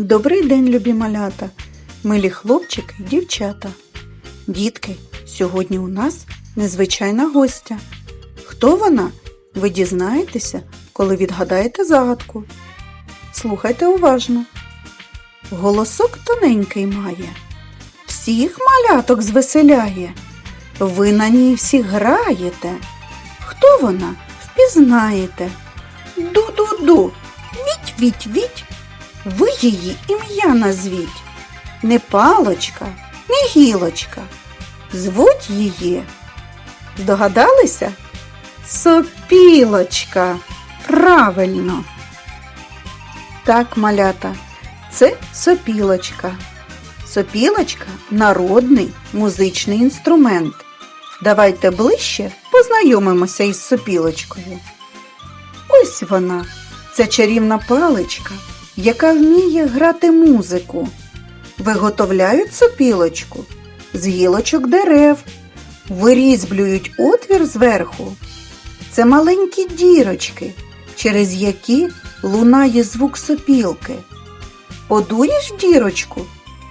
Добрий день, любі малята, милі хлопчики і дівчата. Дітки, сьогодні у нас незвичайна гостя. Хто вона? Ви дізнаєтеся, коли відгадаєте загадку. Слухайте уважно. Голосок тоненький має, всіх маляток звеселяє. Ви на ній всі граєте. Хто вона? Впізнаєте. Ду-ду-ду, віть-віть-віть. Ви її ім'я назвіть. Не палочка, не гілочка. Звуть її. Здогадалися? Сопілочка. Правильно. Так, малята, це сопілочка. Сопілочка народний музичний інструмент. Давайте ближче познайомимося із сопілочкою. Ось вона, це чарівна паличка, яка вміє грати музику. Виготовляють сопілочку з гілочок дерев, вирізблюють отвір зверху. Це маленькі дірочки, через які лунає звук сопілки. Подуєш дірочку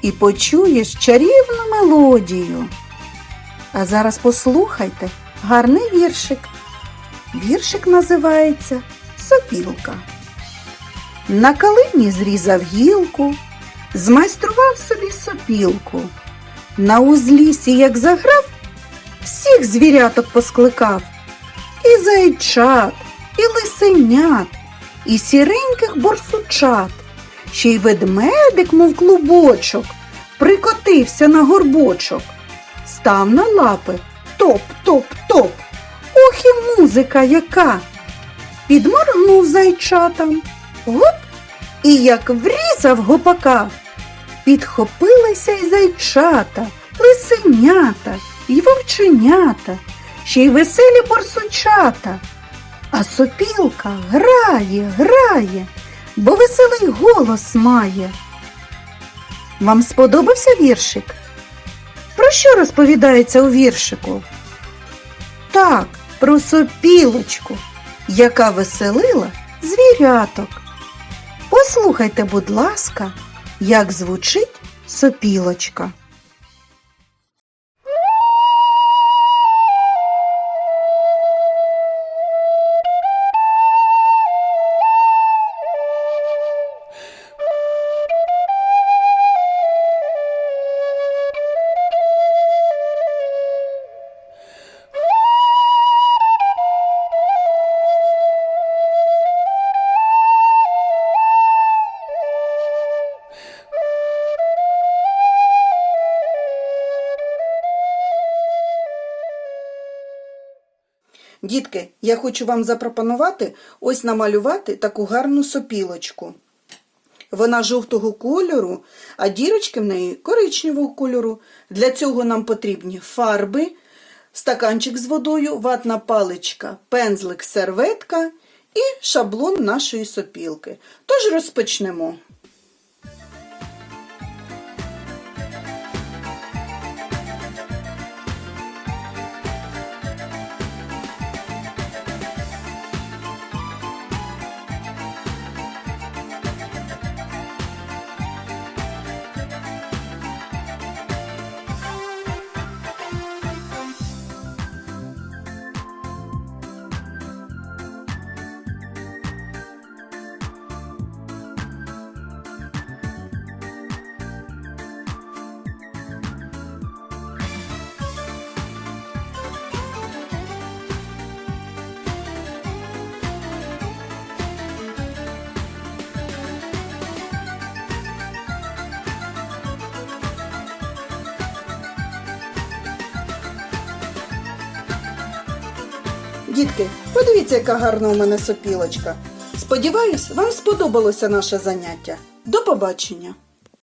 і почуєш чарівну мелодію. А зараз послухайте гарний віршик. Віршик називається Сопілка. На калині зрізав гілку, змайстрував собі сопілку. На узлісі, як заграв, всіх звіряток поскликав. І зайчат, і лисенят, і сіреньких борсучат, ще й ведмедик, мов клубочок, прикотився на горбочок, став на лапи топ-топ-топ. Ох і музика яка! Підморгнув зайчатам, гоп, і як врізав гопака. Підхопилися й зайчата, лисенята, й вовченята, ще й веселі борсучата. А сопілка грає, грає, бо веселий голос має. Вам сподобався віршик? Про що розповідається у віршику? Так, про сопілочку, яка веселила звіряток. Послухайте, будь ласка, як звучить сопілочка. Дітки, я хочу вам запропонувати ось намалювати таку гарну сопілочку. Вона жовтого кольору, а дірочки в неї коричневого кольору. Для цього нам потрібні фарби, стаканчик з водою, ватна паличка, пензлик, серветка і шаблон нашої сопілки. Тож розпочнемо. Дітки, подивіться, яка гарна у мене сопілочка. Сподіваюсь, вам сподобалося наше заняття. До побачення!